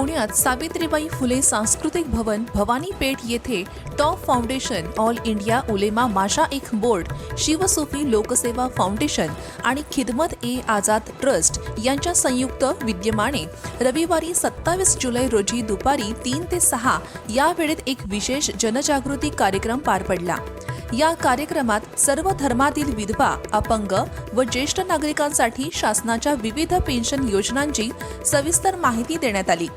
पुण्यात सावित्रीबाई फुले सांस्कृतिक भवन भवानी पेठ येथे टॉप फाउंडेशन ऑल इंडिया उलेमा माशा एक बोर्ड शिवसुफी लोकसेवा फाउंडेशन आणि खिदमत ए आझाद ट्रस्ट यांच्या संयुक्त विद्यमाने रविवारी सत्तावीस जुलै रोजी दुपारी तीन ते सहा या वेळेत एक विशेष जनजागृती कार्यक्रम पार पडला. या कार्यक्रमात सर्व धर्मातील विधवा अपंग व ज्येष्ठ नागरिकांसाठी शासनाच्या विविध पेन्शन योजनांची सविस्तर माहिती देण्यात आली.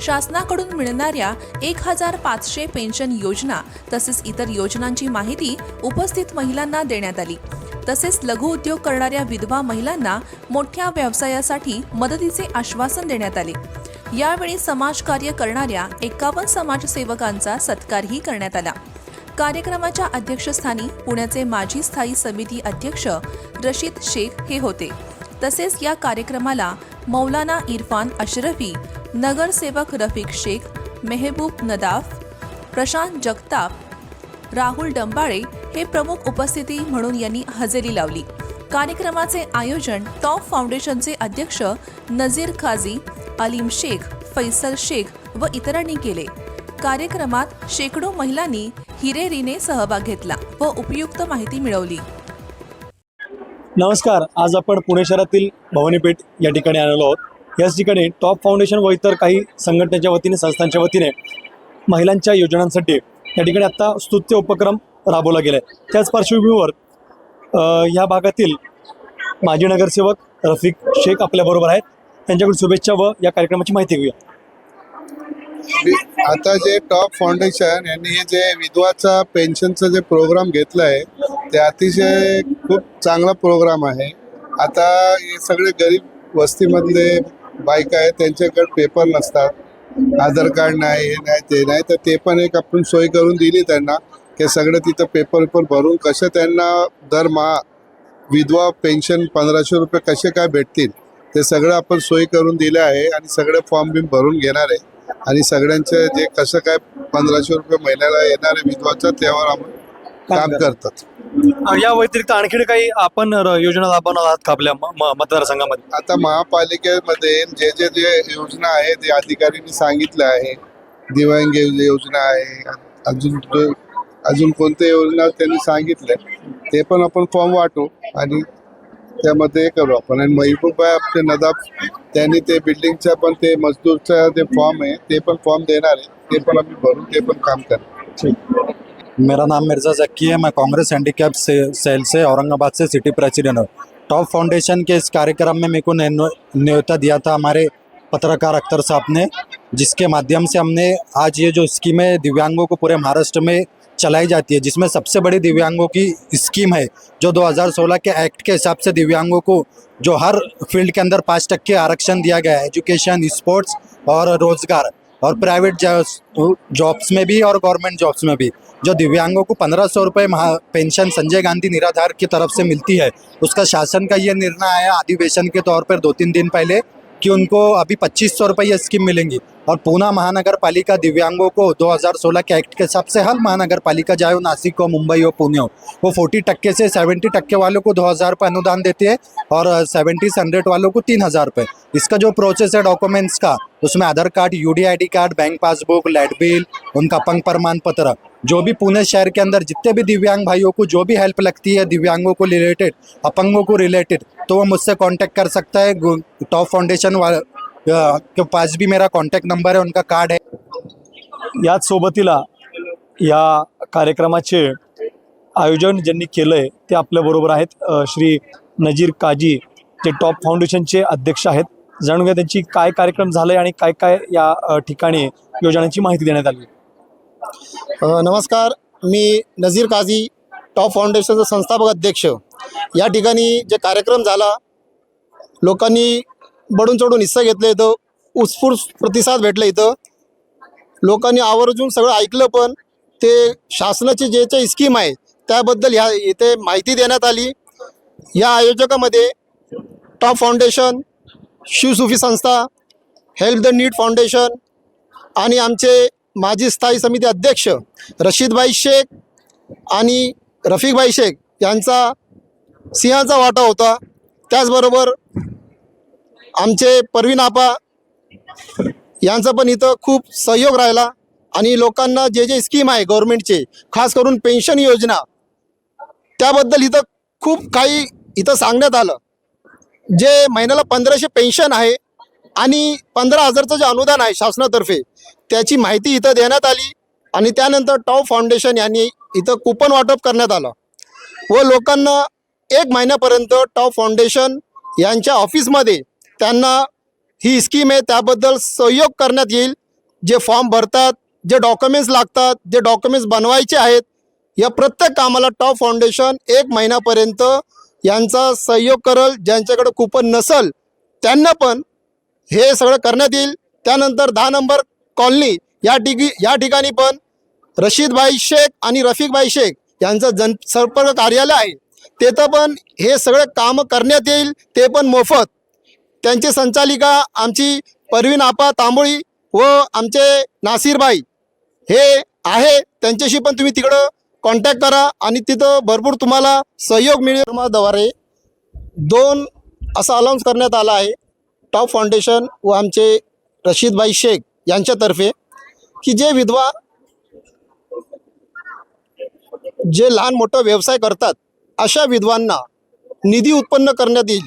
शासनाकडून मिळणाऱ्या एक हजार पाचशे पेन्शन योजना तसेच इतर योजनांची माहिती उपस्थित महिलांना देण्यात आली. तसेच लघु उद्योग करणाऱ्या विधवा महिलांना मोठ्या व्यवसायासाठी मदतीचे आश्वासन देण्यात आले. यावेळी समाजकार्य करणाऱ्या एकावन्न समाजसेवकांचा सत्कारही करण्यात आला. कार्यक्रमाच्या अध्यक्षस्थानी पुण्याचे माजी स्थायी समिती अध्यक्ष रशीद शेख हे होते. तसेच या कार्यक्रमाला मौलाना इरफान अशरफी नगरसेवक रफिक शेख मेहबूब नदाफ प्रशांत जगताप राहुल डंबाळे हे प्रमुख उपस्थिती म्हणून यांनी हजेरी लावली. कार्यक्रमाचे आयोजन टॉप फाउंडेशनचे अध्यक्ष नझीर खाझी अलीम शेख फैसल शेख व इतरांनी केले. कार्यक्रमात शेकडो महिलांनी हिरेरीने सहभाग घेतला व उपयुक्त माहिती मिळवली. नमस्कार आज आपण पुणे शहरातील भवानीपेठ या ठिकाणी आलेलो आहोत. याच ठिकाणी टॉप फाउंडेशन व इतर काही संघटनेच्या वतीने संस्थांच्या वतीने महिलांच्या योजनांसाठी या ठिकाणी आता स्तुत्य उपक्रम राबवला गेला आहे त्याच पार्श्वभूमीवर ह्या भागातील माजी नगरसेवक रफिक शेख आपल्याबरोबर आहेत. त्यांच्याकडून शुभेच्छा व या कार्यक्रमाची माहिती घेऊया. आता जे टॉप फाउंडेशन यांनी हे जे विधवाचा पेन्शनचा जे प्रोग्राम घेतला आहे ते अतिशय खूप चांगला प्रोग्राम आहे. आता हे सगळे गरीब वस्तीमधले बायका आहेत त्यांच्याकडे पेपर नसतात. आधार कार्ड नाही हे नाही ते नाही तर ते पण एक आपण सोय करून दिली त्यांना की सगळं तिथं पेपर पेपर भरून कसं त्यांना दरमहा विधवा पेन्शन पंधराशे रुपये कसे काय भेटतील ते सगळं आपण सोय करून दिलं आहे आणि सगळे फॉर्म बिम भरून घेणार आहे. आणि सगळ्यांचे जे कसं काय पंधराशे रुपये महिन्याला येणार विधवाचं त्यावर आपण काम करतात. या व्यतिरिक्त आणखी काही आपण र- योजना राबवणार आहात का आपल्या म- म- मतदारसंघामध्ये? आता महापालिकेमध्ये जे जे जे योजना आहे ते अधिकाऱ्यांनी सांगितलं आहे. दिव्यांग योजना आहे. अजून जो- अजून कोणत्या योजना त्यांनी सांगितल्या ते पण आपण फॉर्म वाटू आणि त्यामध्ये हे करू आपण आणि महबूबाई आपले नदाब, त्यांनी ते बिल्डिंगच्या पण ते मजदूरचा जे फॉर्म आहे, ते पण फॉर्म देणार आहे. ते पण आम्ही भरून ते पण काम करणार. मेरा नाम मिर्ज़ा जक्की है. मैं कांग्रेस हैंडीकैप से सेल से, औरंगाबाद से सिटी प्रेसिडेंट हूँ. टॉप फाउंडेशन के इस कार्यक्रम में मेरे को न्यो- न्योता दिया था हमारे पत्रकार अख्तर साहब ने, जिसके माध्यम से हमने आज ये जो स्कीमें दिव्यांगों को पूरे महाराष्ट्र में चलाई जाती है, जिसमें सबसे बड़ी दिव्यांगों की स्कीम है, जो 2016 के एक्ट के हिसाब से दिव्यांगों को जो हर फ़ील्ड के अंदर पाँच टक्के आरक्षण दिया गया है, एजुकेशन, स्पोर्ट्स और रोज़गार और प्राइवेट जॉब्स में भी और गवर्नमेंट जॉब्स में भी, जो दिव्यांगों को पंद्रह सौ रुपये पेंशन संजय गांधी निराधार की तरफ़ से मिलती है। उसका शासन का ये निर्णय आया अधिवेशन के तौर पर दो तीन दिन पहले कि उनको अभी पच्चीस सौ रुपये स्कीम मिलेंगी। और पूना महानगर पालिका दिव्यांगों को 2016 के एक्ट के हिसाब से हर महानगर पालिका वो नासिक हो, मुंबई हो, पुणे हो, वो फोर्टी टक्के से सेवेंटी टक्के वालों को दो हज़ार रुपये अनुदान देती है और सेवेंटी से हंड्रेड वालों को तीन हज़ार रुपये इसका जो प्रोसेस है डॉक्यूमेंट्स का, उसमें Aadhaar card U D card bank passbook light bill उनका अपंग प्रमाण पत्र, जो भी पुणे शहर के अंदर जितने भी दिव्यांग भाइयों को जो भी हेल्प लगती है दिव्यांगों को रिलेटेड अपंगों को रिलेटेड तो वो मुझसे कांटेक्ट कर सकता है टॉप फाउंडेशन के पास भी मेरा कांटेक्ट नंबर है उनका कार्ड है याच सोबतीला या कार्यक्रमाचे आयोजन ज्यांनी केलं आहे ते आपल्याबरोबर आहेत. श्री नजीर काजी जे टॉप फाउंडेशनचे अध्यक्ष आहेत. जाणून घ्या त्यांची काय कार्यक्रम झाले आणि काय काय या ठिकाणी योजनांची माहिती देण्यात आली. नमस्कार. मी नझीर काझी टॉप फाउंडेशनचा संस्थापक अध्यक्ष. या ठिकाणी जे कार्यक्रम झाला लोकांनी बडून चढून हिस्सा घेतला इथं. उत्स्फूर्त प्रतिसाद भेटला इथं. लोकांनी आवर्जून सगळं ऐकलं पण ते शासनाचे जे जे स्कीम आहे त्याबद्दल ह्या इथे माहिती देण्यात आली. या आयोजकामध्ये टॉप फाउंडेशन शिवसुफी संस्था हेल्प द नीट फाउंडेशन आणि आमचे माजी स्थायी समिती अध्यक्ष रशीदभाई शेख आणि रफिकभाई शेख यांचा सिंहाचा वाटा होता. त्याचबरोबर आमचे परवीन आपा यांचा पण इथं खूप सहयोग राहिला आणि लोकांना जे जे स्कीम आहे गव्हर्नमेंटचे खास करून पेन्शन योजना त्याबद्दल इथं खूप काही इथं सांगण्यात आलं. जे महिन्याला पंधराशे पेन्शन आहे आणि पंधरा हजारचं जे अनुदान आहे शासनातर्फे त्याची माहिती इथं देण्यात आली आणि त्यानंतर टॉप फाउंडेशन यांनी इथं कुपन वाटप करण्यात आलं. व लोकांना एक महिन्यापर्यंत टॉप फाउंडेशन यांच्या ऑफिसमध्ये त्यांना ही स्कीम आहे त्याबद्दल सहयोग करण्यात येईल. जे फॉर्म भरतात जे डॉक्युमेंट्स लागतात जे डॉक्युमेंट्स बनवायचे आहेत या प्रत्येक कामाला टॉप फाउंडेशन एक महिन्यापर्यंत यांचा सहयोग करल. ज्यांच्याकडे कुपन नसल त्यांना पण हे सगळं करण्यात येईल. त्यानंतर दहा नंबर कॉलनी या ठिकी या ठिकाणी पण रशीदभाई शेख आणि रफिकभाई शेख यांचं जनसंपर्क कार्यालय आहे. तेथं पण हे सगळं कामं करण्यात येईल ते पण मोफत. त्यांची संचालिका आमची परवीन आपा तांबोळी व आमचे नासिरबाई हे आहे. त्यांच्याशी पण तुम्ही तिकडं कॉन्टॅक्ट करा आणि तिथं भरपूर तुम्हाला सहयोग मिळेल. द्वारे दोन असं अनाऊन्स करण्यात आलं आहे. टॉप फाउंडेशन व आमचे रशीदभाई शेख यांच्यातर्फे की जे विधवा जे लहान मोठं व्यवसाय करतात अशा विधवांना निधी उत्पन्न करण्यात येईल.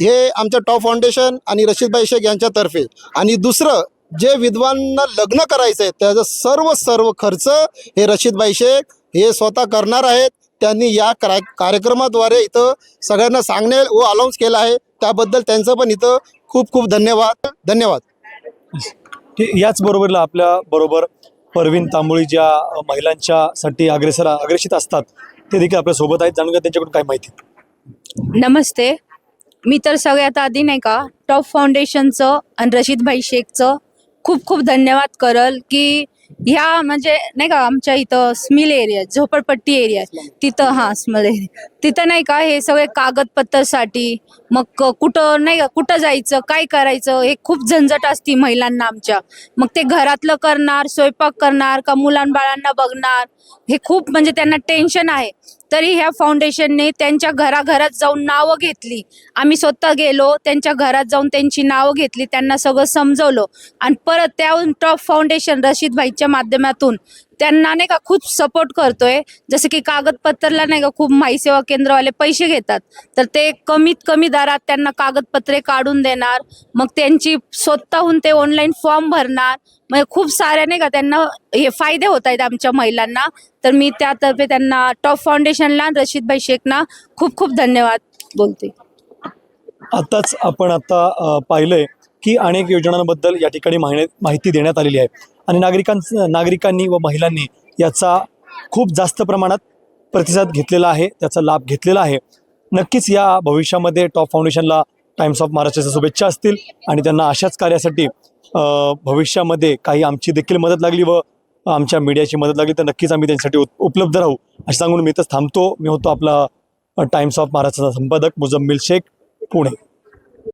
हे आमच्या टॉप फाउंडेशन आणि रशीदभाई शेख यांच्यातर्फे. आणि दुसरं जे विधवांना लग्न करायचं आहे त्याचा सर्व सर्व खर्च हे रशीदभाई शेख हे स्वतः करणार आहेत. त्यांनी या क्रा कार्यक्रमाद्वारे इथं सगळ्यांना सांगणे व अनाऊन्स केलं आहे. त्याबद्दल त्यांचं पण इथं खूप खूप धन्यवाद. धन्यवाद. याच बरोबरला आपल्या बरोबर परवीन तांबोळी ज्या महिलांच्यासाठी अग्रेसर अग्रेसित असतात ते देखील आपल्यासोबत आहेत. जाणून घ्या त्यांच्याकडून काय माहिती? नमस्ते. मी तर सगळ्यात आधी नाही का टॉप फाउंडेशनचं आणि रशीद भाई शेखचं खूप खूप धन्यवाद करल की ह्या म्हणजे नाही का आमच्या इथं स्मिल एरिया झोपडपट्टी एरिया तिथं हां स्मिल एरिया. तिथं नाही का हे सगळे कागदपत्रासाठी मग कुठं नाही का कुठं जायचं काय करायचं हे खूप झंझट असती महिलांना आमच्या. मग ते घरातलं करणार स्वयंपाक करणार का मुलांबाळांना बघणार हे खूप म्हणजे त्यांना टेन्शन आहे. तरी ह्या फाउंडेशनने त्यांच्या घराघरात जाऊन नावं घेतली. आम्ही स्वतः गेलो त्यांच्या घरात जाऊन त्यांची नावं घेतली त्यांना सगळं समजवलं. आणि परत त्या टॉप फाउंडेशन रशीद भाईच्या माध्यमातून त्यांना नाही का खूप सपोर्ट करतोय. जसं की कागदपत्रला नाही का खूप माई सेवा केंद्रवाले पैसे घेतात. तर ते कमीत कमी दरात त्यांना कागदपत्रे काढून देणार. मग त्यांची स्वतःहून ते ऑनलाईन फॉर्म भरणार. म्हणजे खूप साऱ्या नाही का त्यांना हे फायदे होत आहेत आमच्या महिलांना. तर मी त्यातर्फे त्यांना टॉप फाउंडेशनला रशीदभाई शेखना खूप खूप धन्यवाद बोलते. आताच आपण आता पाहिलंय की अनेक योजनांबद्दल या ठिकाणी माहिती माहिती देण्यात आलेली आहे. आणि नागरिकांच नागरिकांनी व महिलांनी याचा खूप जास्त प्रमाणात प्रतिसाद घेतलेला आहे त्याचा लाभ घेतलेला आहे. नक्कीच या भविष्यामध्ये टॉप फाउंडेशनला टाइम्स ऑफ महाराष्ट्राच्या शुभेच्छा असतील आणि त्यांना अशाच कार्यासाठी भविष्यामध्ये काही आमची देखील मदत लागली व आमच्या मीडियाची मदत लागली तर नक्कीच आम्ही त्यांच्यासाठी उप- उपलब्ध राहू. असं सांगून मी इथंच थांबतो. मी होतो आपला टाइम्स ऑफ महाराष्ट्राचा संपादक मुजम्मिल शेख पुणे.